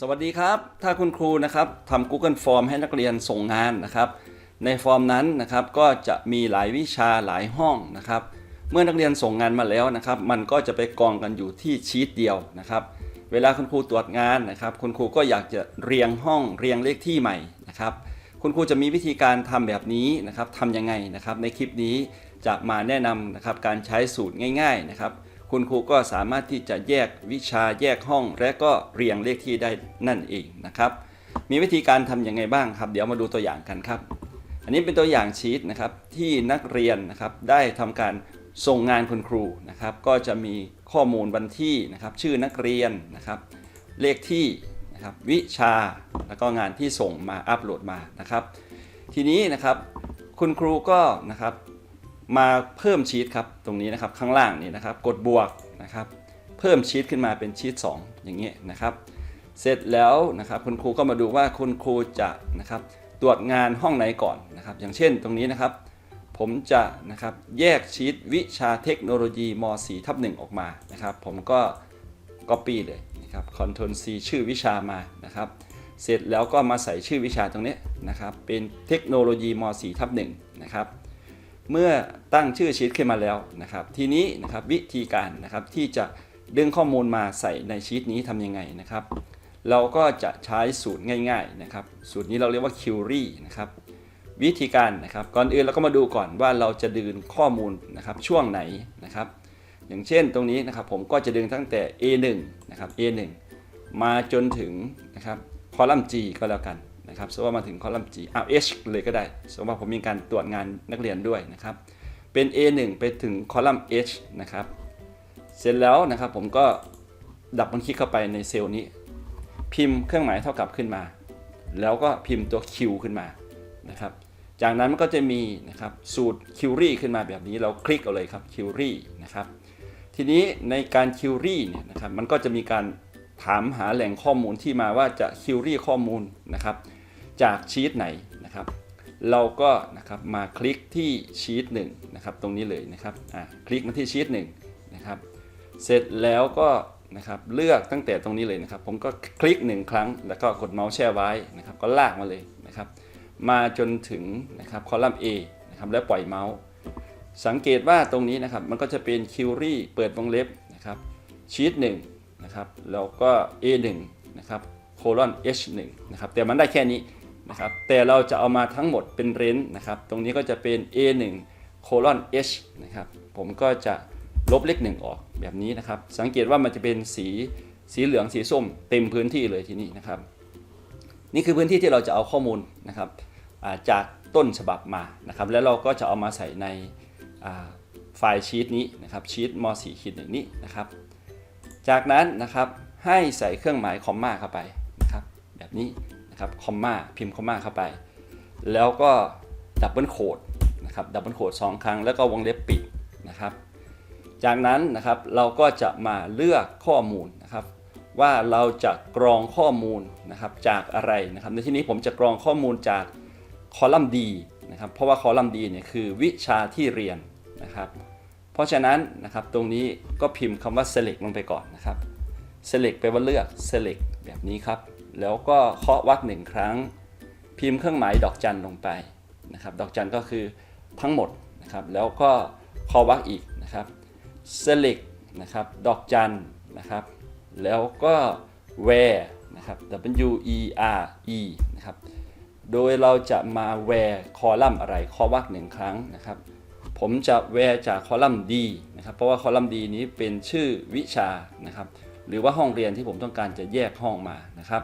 สวัสดีครับ ถ้าคุณครูนะครับทำ Google Form ให้นักเรียนส่งงานนะครับ ในฟอร์มนั้นนะครับก็จะมีหลายวิชาหลายห้องนะครับ เมื่อนักเรียนส่งงานมาแล้วนะครับ มันก็จะไปกองกันอยู่ที่ชีตเดียวนะครับ เวลาคุณครูตรวจงานนะครับ คุณครูก็อยากจะเรียงห้องเรียงเลขที่ใหม่นะครับ คุณครูจะมีวิธีการทำแบบนี้นะครับทำยังไงนะครับ ในคลิปนี้จะมาแนะนำนะครับการใช้สูตรง่าย ๆนะครับ คุณครูก็สามารถที่จะแยกวิชาแยกห้อง และก็เรียงเลขที่ได้นั่นเองนะครับ มีวิธีการทำยังไงบ้างครับ เดี๋ยวมาดูตัวอย่างกันครับ อันนี้เป็นตัวอย่างชีตนะครับที่นักเรียนนะครับได้ทำการส่งงานคุณครูนะครับ ก็จะมีข้อมูลวันที่นะครับ ชื่อนักเรียนนะครับ เลขที่นะครับวิชาแล้วก็งานที่ส่งมาอัปโหลดมานะครับ ทีนี้นะครับคุณครูก็นะครับ มาเพิ่มชีตครับตรงนี้นะครับข้างล่างนี่นะครับ กดบวกนะครับเพิ่มชีตขึ้นมาเป็นชีต2อย่างเงี้ยนะครับ เสร็จแล้วนะครับคุณครูก็มาดูว่าคุณครูจะนะครับตรวจงานห้องไหนก่อนนะครับ อย่างเช่นตรงนี้นะครับ ผมจะนะครับแยกชีตวิชาเทคโนโลยีม .4 ทับ1ออกมานะครับ ผมก็ Copy เลยนะครับ Ctrl C ชื่อวิชามานะครับ เสร็จแล้วก็มาใส่ชื่อวิชาตรงนี้นะครับ เป็นเทคโนโลยีม .4 ทับ1นะครับ เมื่อตั้งชื่อชีตขึ้นมาแล้วนะครับ ทีนี้นะครับวิธีการนะครับที่จะดึงข้อมูลมาใส่ในชีตนี้ทำยังไงนะครับ เราก็จะใช้สูตรง่ายๆนะครับสูตรนี้เราเรียกว่า query นะครับวิธีการนะครับก่อนอื่นเราก็มาดูก่อนว่าเราจะดึงข้อมูลนะครับช่วงไหนนะครับ อย่างเช่นตรงนี้นะครับผมก็จะดึงตั้งแต่ A1 นะครับ A1 มาจนถึงนะครับคอลัมน์ G ก็แล้วกัน นะครับสมมติว่ามาถึงคอลัมน์ G เอา H เลยก็ได้สมมติว่าผมมีการตรวจงานนักเรียนด้วยนะครับเป็น A1 ไปถึงคอลัมน์ H นะครับเสร็จแล้วนะครับผมก็ดับมันคลิกเข้าไปในเซลล์นี้ พิมพ์เครื่องหมายเท่ากับขึ้นมา แล้วก็พิมพ์ตัว Q ขึ้นมานะครับจากนั้นมันก็จะมีนะครับสูตร query ขึ้นมาแบบนี้เราคลิกเอาเลยครับ query นะครับทีนี้ในการ query เนี่ยนะครับมันก็จะมีการถามหาแหล่งข้อมูลที่มาว่าจะ query ข้อมูลนะครับ จากชีตไหนนะครับ เราก็นะครับมาคลิกที่ชีตหนึ่งนะครับตรงนี้เลยนะครับอ่าคลิกมาที่ชีตหนึ่งนะครับเสร็จแล้วก็นะครับเลือกตั้งแต่ตรงนี้เลยนะครับ ผมก็คลิกหนึ่งครั้ง แล้วก็กดเมาส์แช่ไว้นะครับก็ลากมาเลยนะครับ มาจนถึงนะครับคอลัมน์ A นะครับแล้วปล่อยเมาส์สังเกตว่าตรงนี้นะครับมันก็จะเป็น query เปิดวงเล็บนะครับชีตหนึ่งนะครับแล้วก็ A1 นะครับ colon H1 นะครับแต่มันได้แค่นี้ นะครับแต่เราจะเอามาทั้งหมดเป็นเรนนะครับตรงนี้ก็จะเป็น A1 colon H นะครับผมก็จะลบเลขหนึ่งออกแบบนี้นะครับ สังเกตว่ามันจะเป็นสีสีเหลืองสีส้มเต็มพื้นที่เลยที่นี้นะครับ นี่คือพื้นที่ที่เราจะเอาข้อมูลนะครับจากต้นฉบับมานะครับ แล้วเราก็จะเอามาใส่ในไฟล์ชีตนี้นะครับชีตม .4 ขีดหนึ่งนี้นะครับ จากนั้นนะครับให้ใส่เครื่องหมายคอมมาเข้าไปนะครับแบบนี้ นะครับคอมมาพิมพ์คอมมาเข้าไป แล้วก็ดับเบิลโคดนะครับดับเบิลโคดสองครั้งแล้วก็วงเล็บปิดนะครับ จากนั้นนะครับเราก็จะมาเลือกข้อมูลนะครับว่าเราจะกรองข้อมูลนะครับจากอะไรนะครับ ในที่นี้ผมจะกรองข้อมูลจากคอลัมน์ D นะครับเพราะว่าคอลัมน์ D เนี่ยคือวิชาที่เรียนนะครับ เพราะฉะนั้นนะครับตรงนี้ก็พิมพ์คำว่า select ลงไปก่อนนะครับ select แปลว่าเลือก select แบบนี้ครับ แล้วก็เคาะวรรคหนึ่งครั้ง พิมพ์เครื่องหมายดอกจันลงไปนะครับ ดอกจันก็คือทั้งหมดนะครับ แล้วก็เคาะวรรคอีกนะครับ select นะครับ ดอกจันนะครับ แล้วก็ where นะครับ W E R E นะครับ โดยเราจะมา where คอลัมน์อะไรคอวรรคหนึ่งครั้งนะครับ ผมจะ where จากคอลัมน์ D นะครับ เพราะว่าคอลัมน์ D นี้เป็นชื่อวิชานะครับหรือว่าห้องเรียนที่ผมต้องการจะแยกห้องมานะครับ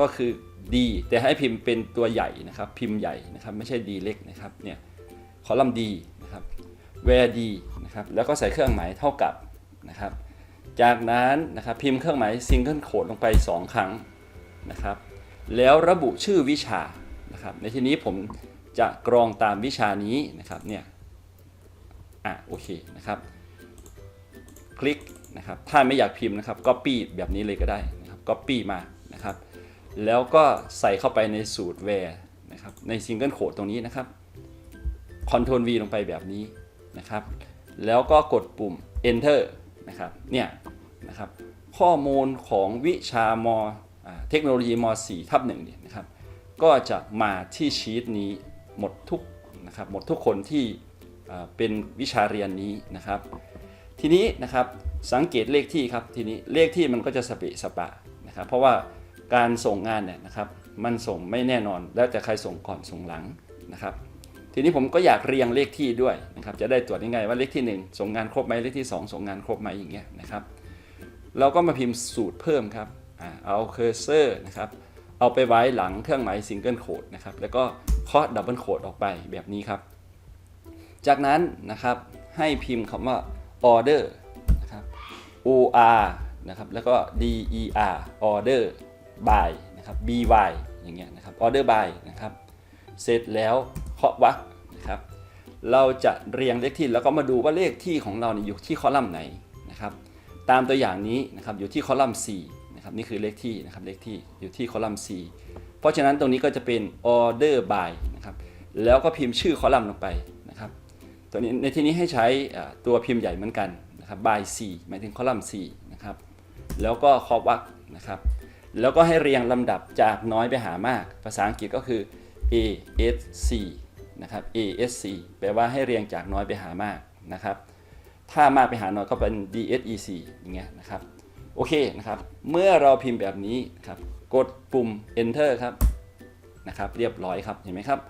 ก็คือ D แต่ให้พิมพ์เป็นตัวใหญ่นะครับ พิมพ์ใหญ่นะครับ ไม่ใช่ D เล็กนะครับเนี่ยคอลัมน์ D นะครับ where D นะครับแล้วก็ใส่เครื่องหมายเท่ากับนะครับ จากนั้นนะครับพิมพ์เครื่องหมายซิงเกิลโคดลงไป 2 ครั้งนะครับ แล้วระบุชื่อวิชานะครับ ในที่นี้ผมจะกรองตามวิชานี้นะครับเนี่ยอะโอเคนะครับ คลิกนะครับถ้าไม่อยากพิมพ์นะครับ Copy แบบนี้เลยก็ได้นะครับ Copy มา แล้วก็ใส่เข้าไปในสูตร where นะครับในซิงเกิลโคดตรงนี้นะครับ Ctrl V ลงไปแบบนี้นะครับ แล้วก็กดปุ่ม Enter นะครับเนี่ยนะครับข้อมูลของวิชามอเทคโนโลยีม .4 ทับ1เนี่ยนะครับ ก็จะมาที่ชีตนี้หมดทุกนะครับหมดทุกคนที่เป็นวิชาเรียนนี้นะครับ ทีนี้นะครับสังเกตเลขที่ครับทีนี้เลขที่มันก็จะสเปะสปะนะครับ เพราะว่า การส่งงานเนี่ยนะครับมันส่งไม่แน่นอนแล้วแต่ใครส่งก่อนส่งหลังนะครับ ทีนี้ผมก็อยากเรียงเลขที่ด้วยนะครับจะได้ตรวจง่ายๆว่าเลขที่ 1 ส่งงานครบไหมเลขที่ 2 ส่งงานครบไหมอย่างเงี้ยนะครับเราก็มาพิมพ์สูตรเพิ่มครับเอาเคอร์เซอร์นะครับเอาไปไว้หลังเครื่องหมายซิงเกิลโคดนะครับแล้วก็เคาะดับเบิลโคดออกไปแบบนี้ครับ จากนั้นนะครับให้พิมพ์คำว่า order นะครับ or นะครับแล้วก็ der order by นะครับ by อย่างเงี้ยนะครับ order by นะครับ เสร็จแล้วเคาะวรรคนะครับ เราจะเรียงเลขที่แล้วก็มาดูว่าเลขที่ของเราเนี่ยอยู่ที่คอลัมน์ไหนนะครับ ตามตัวอย่างนี้นะครับอยู่ที่คอลัมน์ 4 นะครับนี่คือเลขที่นะครับเลขที่อยู่ที่คอลัมน์ 4 เพราะฉะนั้นตรงนี้ก็จะเป็น order by นะครับ แล้วก็พิมพ์ชื่อคอลัมน์ลงไปนะครับตัวนี้ในที่นี้ให้ใช้ตัวพิมพ์ใหญ่เหมือนกันนะครับ by 4หมายถึงคอลัมน์4นะครับแล้วก็ครอบวรรคนะครับ แล้วก็ให้เรียงลำดับจากน้อยไปหามาก ภาษาอังกฤษก็คือ A S C นะครับ A S C แปลว่าให้เรียงจากน้อยไปหามากนะครับ ถ้ามากไปหาน้อยก็เป็น D S E C อย่างเงี้ยนะครับ โอเคนะครับ เมื่อเราพิมพ์แบบนี้ครับ กดปุ่ม enter ครับนะครับ เรียบร้อยครับ เห็นไหมครับ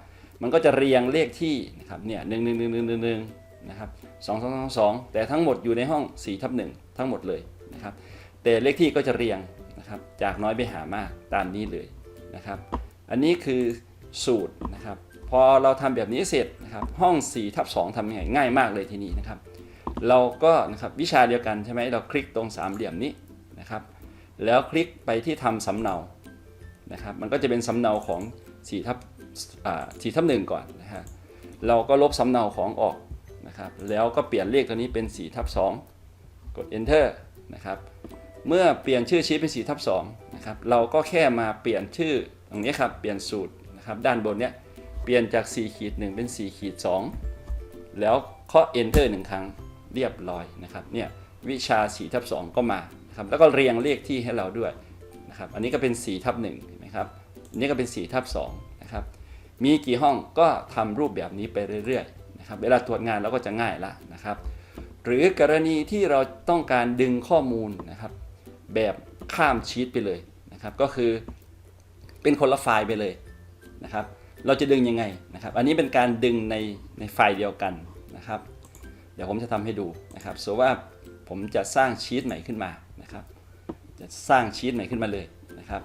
มันก็จะเรียงเลขที่นะครับเนี่ยหนึ่งหนึ่งหนึ่งหนึ่งหนึ่งหนึ่งนะครับสองสองสองสองแต่ทั้งหมดอยู่ในห้อง4ทับหนึ่งทั้งหมดเลยนะครับ แต่เลขที่ก็จะเรียง นะครับ จากน้อยไปหามากตามนี้เลยนะครับ อันนี้คือสูตรนะครับ พอเราทำแบบนี้เสร็จนะครับ ห้อง4ทับ2ทำยังไงง่ายมากเลยทีนี้นะครับ เราก็นะครับวิชาเดียวกันใช่ไหมเราคลิกตรงสามเหลี่ยมนี้นะครับ แล้วคลิกไปที่ทำสำเนานะครับ มันก็จะเป็นสำเนาของ4ทับ4ทับหนึ่งก่อนนะฮะเราก็ลบสำเนาของออกนะครับ แล้วก็เปลี่ยนเลขตัวนี้เป็น4ทับ2กด enter นะครับ เมื่อเปลี่ยนชื่อชีทเป็น4ทับ2นะครับเราก็แค่มาเปลี่ยนชื่อตรงนี้ครับเปลี่ยนสูตรนะครับด้านบนเนี้ยเปลี่ยนจาก4ขีด1เป็น4ขีด2แล้วเคาะ enter หนึ่งครั้งเรียบร้อยนะครับเนี่ยวิชา4ทับ2ก็มานะครับแล้วก็เรียงเลขที่ให้เราด้วยนะครับอันนี้ก็เป็น4ทับ1เห็นไหมครับอันนี้ก็เป็น4ทับ2นะครับมีกี่ห้องก็ทำรูปแบบนี้ไปเรื่อยๆนะครับเวลาตรวจงานเราก็จะง่ายละนะครับหรือกรณีที่เราต้องการดึงข้อมูลนะครับ แบบข้ามชีตไปเลยนะครับ ก็คือเป็นคนละไฟล์ไปเลยนะครับ เราจะดึงยังไงนะครับ อันนี้เป็นการดึงในในไฟล์เดียวกันนะครับ เดี๋ยวผมจะทำให้ดูนะครับสมมติว่าผมจะสร้างชีตใหม่ขึ้นมานะครับ จะสร้างชีตใหม่ขึ้นมาเลยนะครับ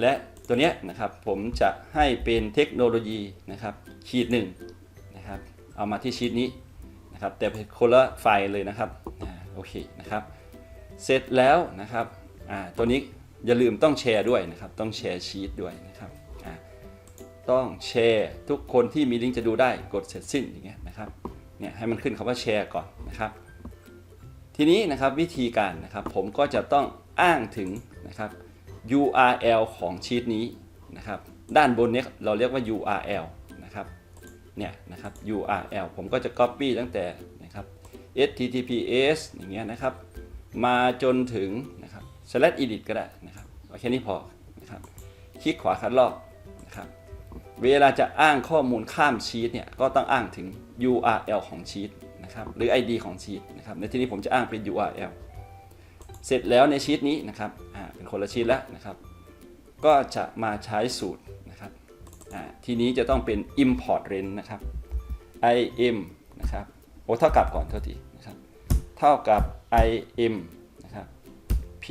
และตัวนี้นะครับผมจะให้เป็นเทคโนโลยีนะครับชีตหนึ่งนะครับเอามาที่ชีตนี้นะครับแต่เป็นคนละไฟล์เลยนะครับโอเคนะครับ เสร็จแล้วนะครับอ่าตัวนี้อย่าลืมต้องแชร์ด้วยนะครับ ต้องแชร์ชีตด้วยนะครับอ่าต้องแชร์ทุกคนที่มีลิงก์จะดูได้กดเสร็จสิ้นอย่างเงี้ยนะครับเนี่ยให้มันขึ้นคำว่าแชร์ก่อนนะครับ ทีนี้นะครับวิธีการนะครับผมก็จะต้องอ้างถึงนะครับ URL ของชีตนี้นะครับด้านบนเนี้เราเรียกว่า URL นะครับเนี่ยนะครับ URL ผมก็จะ Copy ตั้งแต่นะครับ https อย่างเงี้ยนะครับ มาจนถึงนะครับ slash edit ก็ได้นะครับเอาแค่นี้พอนะครับคลิกขวาคัดลอกนะครับเวลาจะอ้างข้อมูลข้ามชีตเนี่ยก็ต้องอ้างถึง URL ของชีตนะครับหรือ ID ของชีตนะครับในที่นี้ผมจะอ้างเป็น URL เสร็จแล้วในชีตนี้นะครับอ่าเป็นคนละชีตแล้วนะครับ ก็จะมาใช้สูตรนะครับทีนี้จะต้องเป็น import range นะครับ im นะครับโอ้เท่ากับก่อนเท่าทีนะครับ เท่ากับ im นะครับ p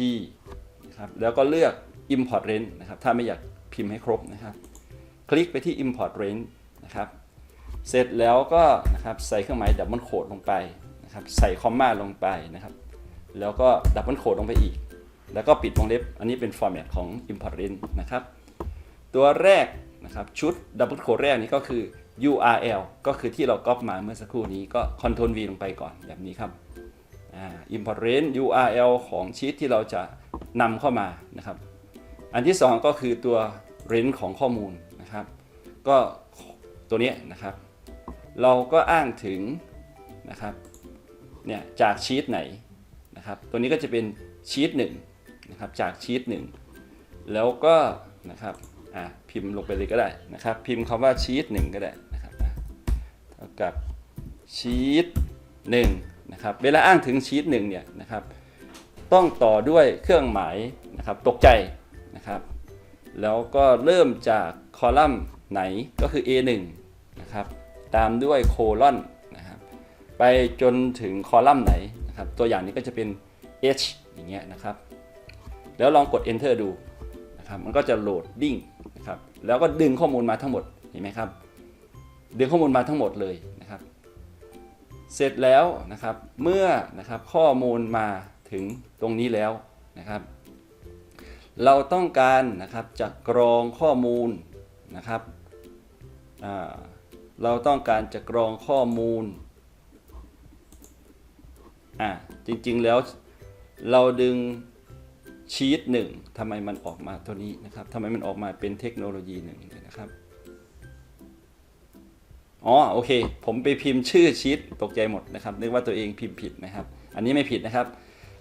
นะครับแล้วก็เลือก import range นะครับถ้าไม่อยากพิมพ์ให้ครบนะครับ คลิกไปที่ import range นะครับเสร็จแล้วก็นะครับใส่เครื่องหมายดับเบิลโคดลงไปนะครับใส่คอมมาลงไปนะครับ แล้วก็ดับเบิลโคดลงไปอีก แล้วก็ปิดวงเล็บ อันนี้เป็น format ของ import range นะครับ ตัวแรกนะครับชุดดับเบิลโคดแรกนี้ก็คือ URL ก็คือที่เราก๊อปมาเมื่อสักครู่นี้ก็ Ctrl V ลงไปก่อนแบบนี้ครับ import range URL ของชีตที่เราจะนำเข้ามานะครับ อันที่ 2 ก็คือตัว range ของข้อมูลนะครับ ก็ตัวนี้นะครับ เราก็อ้างถึงนะครับเนี่ยจากชีตไหนนะครับ ตัวนี้ก็จะเป็นชีตหนึ่งนะครับจากชีตหนึ่งแล้วก็นะครับอะพิมพ์ลงไปเลยก็ได้นะครับ พิมพ์คำว่าชีตหนึ่งก็ได้นะครับเท่ากับชีตหนึ่ง นะครับเวลาอ้างถึงชีตหนึ่งเนี่ยนะครับต้องต่อด้วยเครื่องหมายนะครับตกใจนะครับแล้วก็เริ่มจากคอลัมน์ไหนก็คือ A1 นะครับตามด้วยโคลอนนะครับไปจนถึงคอลัมน์ไหนนะครับตัวอย่างนี้ก็จะเป็น H อย่างเงี้ยนะครับแล้วลองกด enter ดูนะครับมันก็จะโหลดดิ้งนะครับแล้วก็ดึงข้อมูลมาทั้งหมดเห็นไหมครับดึงข้อมูลมาทั้งหมดเลยนะครับ เสร็จแล้วนะครับเมื่อนะครับข้อมูลมาถึงตรงนี้แล้วนะครับ เราต้องการนะครับจะกรองข้อมูลนะครับเราต้องการจะกรองข้อมูลอ่าจริงๆแล้วเราดึงชีตหนึ่งทำไมมันออกมาตัวนี้นะครับทำไมมันออกมาเป็นเทคโนโลยีหนึ่งนะครับ อ๋อโอเค ผมไปพิมพ์ชื่อชีตตกใจหมดนะครับนึกว่าตัวเองพิมพ์ผิดนะครับ อันนี้ไม่ผิดนะครับ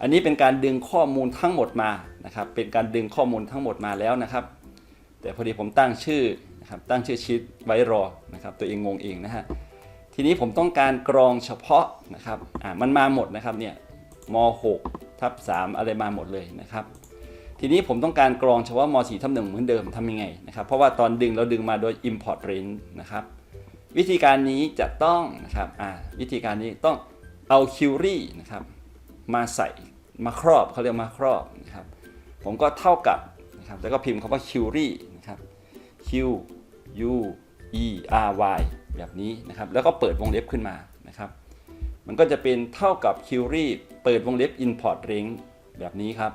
อันนี้เป็นการดึงข้อมูลทั้งหมดมานะครับเป็นการดึงข้อมูลทั้งหมดมาแล้วนะครับ แต่พอดีผมตั้งชื่อนะครับตั้งชื่อชีตไว้รอนะครับตัวเองงงเองนะฮะทีนี้ผมต้องการกรองเฉพาะนะครับอ่ามันมาหมดนะครับเนี่ยม6ทับ3อะไรมาหมดเลยนะครับทีนี้ผมต้องการกรองเฉพาะม4ทับ1เหมือนเดิมทำยังไงนะครับเพราะว่าตอนดึงเราดึงมาโดย import range นะครับ วิธีการนี้จะต้องนะครับวิธีการนี้ต้องเอา query นะครับมาใส่มาครอบเขาเรียกมาครอบนะครับผมก็เท่ากับนะครับแล้วก็พิมพ์คำว่า query นะครับ q u e r y แบบนี้นะครับแล้วก็เปิดวงเล็บขึ้นมานะครับ มันก็จะเป็นเท่ากับ query เปิดวงเล็บ import range แบบนี้ครับ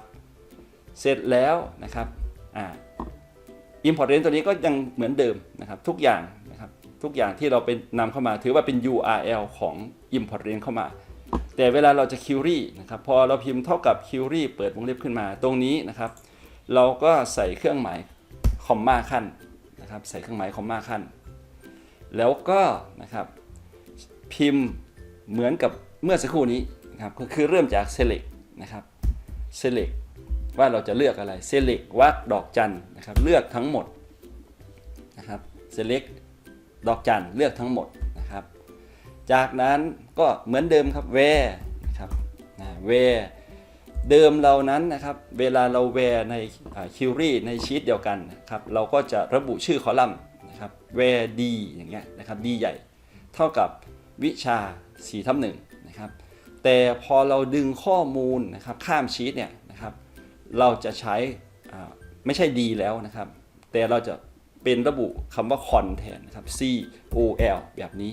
เสร็จแล้วนะครับอ่า import range ตัวนี้ก็ยังเหมือนเดิมนะครับทุกอย่าง ทุกอย่างที่เราเป็นนำเข้ามาถือว่าเป็น URL ของ import range เข้ามา แต่เวลาเราจะ query นะครับพอเราพิมพ์เท่ากับ query เปิดวงเล็บขึ้นมาตรงนี้นะครับ เราก็ใส่เครื่องหมายคอมมาขั้นนะครับใส่เครื่องหมายคอมมาขั้น แล้วก็นะครับพิมพ์เหมือนกับเมื่อสักครู่นี้นะครับก็คือเริ่มจาก select นะครับ select ว่าเราจะเลือกอะไร select วักดอกจันนะครับเลือกทั้งหมดนะครับ select ดอกจันเลือกทั้งหมดนะครับ จากนั้นก็เหมือนเดิมครับ where นะครับนะ where เดิมเรานั้นนะครับ เวลาเรา where ในคิวรีในชีตเดียวกันนะครับเราก็จะระบุชื่อคอลัมน์นะครับ where d อย่างเงี้ยนะครับ d ใหญ่ เท่ากับวิชา4ทับหนึ่งนะครับแต่พอเราดึงข้อมูลนะครับข้ามชีตเนี่ยนะครับเราจะใช้ไม่ใช่ d แล้วนะครับ แต่เราจะ เป็นระบุคำว่า con แทนนะครับ c o l แบบนี้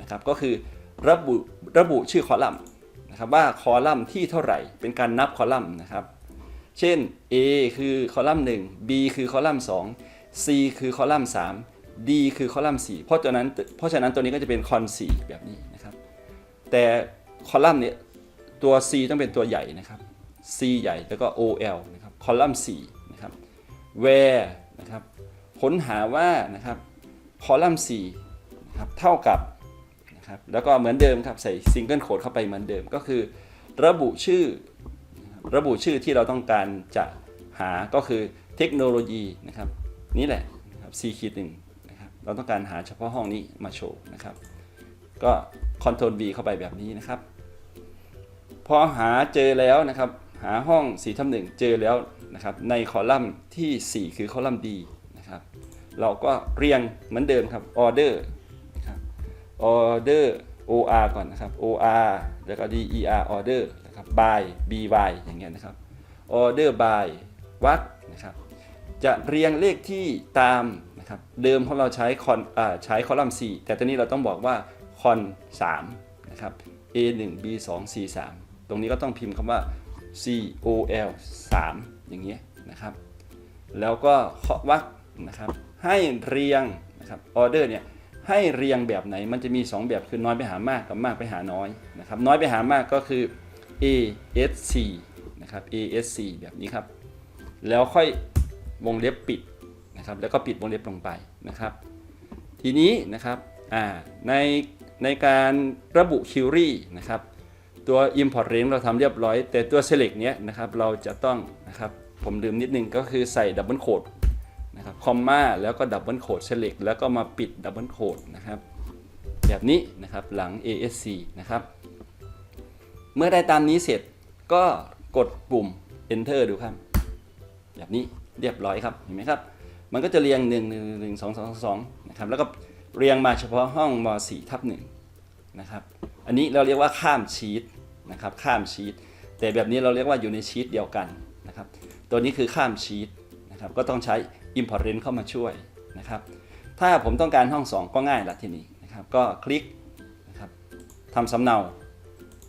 นะครับก็คือระบุระบุชื่อคอลัมน์นะครับว่าคอลัมน์ที่เท่าไหร่ เป็นการนับคอลัมน์นะครับเช่น A คือคอลัมน์1 B คือคอลัมน์2 C คือคอลัมน์3 D คือคอลัมน์4เพราะฉะนั้นเพราะฉะนั้นตัวนี้ก็จะเป็นคอน4แบบนี้นะครับแต่คอลัมน์เนี่ยตัว C ต้องเป็นตัวใหญ่นะครับ C ใหญ่แล้วก็ OL นะครับคอลัมน์4นะครับ where นะครับ ค้นหาว่านะครับคอลัมน์4นะครับเท่ากับนะครับแล้วก็เหมือนเดิมครับใส่ซิงเกิลโคดเข้าไปเหมือนเดิมก็คือ ระบุชื่อ ระบุชื่อที่เราต้องการจะหาก็คือเทคโนโลยีนะครับนี่แหละนะครับ C ขีดหนึ่งนะครับเราต้องการหาเฉพาะห้องนี้มาโชว์นะครับก็ Ctrl V เข้าไปแบบนี้นะครับ พอหาเจอแล้วนะครับหาห้อง4ทับหนึ่งเจอแล้วนะครับในคอลัมน์ที่ 4 คือคอลัมน์ D นะครับ เราก็เรียงเหมือนเดิมครับ order นะครับ order or ก่อนนะครับ or แล้วก็ der order นะครับ by by อย่างเงี้ยนะครับ order by วักนะครับ จะเรียงเลขที่ตามนะครับ เดิมของเราใช้คอนอ่าใช้คอลัมน์4แต่ตอนนี้เราต้องบอกว่าคอน3นะครับ a 1 b 2 c 3 ตรงนี้ก็ต้องพิมพ์คำว่า c o l 3อย่างเงี้ยนะครับ แล้วก็เคาะวัก นะครับให้เรียงนะครับออเดอร์เนี่ยให้เรียงแบบไหนมันจะมี 2 แบบคือน้อยไปหามากกับมากไปหาน้อยนะครับน้อยไปหามากก็คือ a s c นะครับ a s c แบบนี้ครับ แล้วค่อยวงเล็บปิดนะครับแล้วก็ปิดวงเล็บลงไปนะครับ ทีนี้นะครับในในการระบุ query นะครับตัว import range เราทำเรียบร้อย แต่ตัว select เนี้ยนะครับเราจะต้องนะครับผมลืมนิดนึงก็คือใส่ดับเบิลโคด นะครับคอมมาแล้วก็ดับเบิลโคดเซเล็กแล้วก็มาปิดดับเบิลโคดนะครับแบบนี้นะครับหลัง ASC นะครับเมื่อได้ตามนี้เสร็จก็กดปุ่ม enter ดูครับ แบบนี้เรียบร้อยครับเห็นไหมครับ มันก็จะเรียง 1 1 1 2 2 2นะครับแล้วก็เรียงมาเฉพาะห้องม 4 ทับ1นะครับอันนี้เราเรียกว่าข้ามชีตนะครับข้ามชีตแต่แบบนี้เราเรียกว่าอยู่ในชีตเดียวกันนะครับตัวนี้คือข้ามชีตนะครับก็ต้องใช้ important เข้ามาช่วยนะครับ ถ้าผมต้องการห้อง 2 ก็ง่ายละทีนี้นะครับก็คลิกนะครับทำสำเนา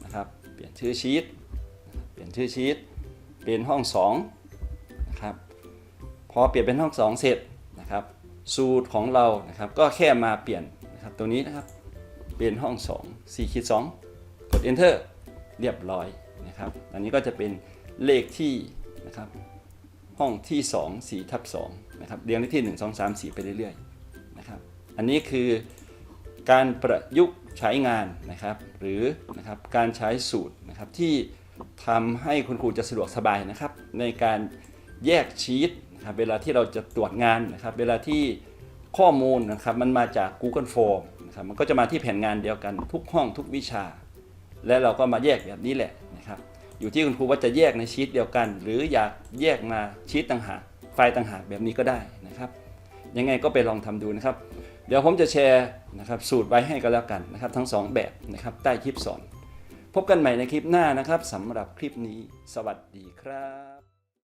นะครับเปลี่ยนชื่อชีตเปลี่ยนชื่อชีตเป็นห้อง2นะครับพอเปลี่ยนเป็นห้อง 2 เสร็จนะครับสูตรของเรานะครับก็แค่มาเปลี่ยนนะครับตัวนี้นะครับเป็นห้อง 2 4ขีด2กด enter เรียบร้อยนะครับอันนี้ก็จะเป็นเลขที่นะครับห้องที่ 2 4ทับ2 นะครับเรียงเลขที่ 1 2 3 4 ไปเรื่อยๆนะครับอันนี้คือการประยุกต์ใช้งานนะครับหรือนะครับการใช้สูตรนะครับที่ทำให้คุณครูจะสะดวกสบายนะครับ ในการแยกชีตนะครับเวลาที่เราจะตรวจงานนะครับเวลาที่ข้อมูลนะครับมันมาจาก Google Form นะครับมันก็จะมาที่แผนงานเดียวกันทุกห้องทุกวิชา และเราก็มาแยกแบบนี้แหละนะครับอยู่ที่คุณครูว่าจะแยกในชีตเดียวกัน หรืออยากแยกมาชีตต่างหาก ไฟล์ต่างหากแบบนี้ก็ได้นะครับ ยังไงก็ไปลองทำดูนะครับ เดี๋ยวผมจะแชร์นะครับสูตรไว้ให้ก็แล้วกันนะครับ ทั้งสองแบบนะครับใต้คลิปสอน พบกันใหม่ในคลิปหน้านะครับสำหรับคลิปนี้ สวัสดีครับ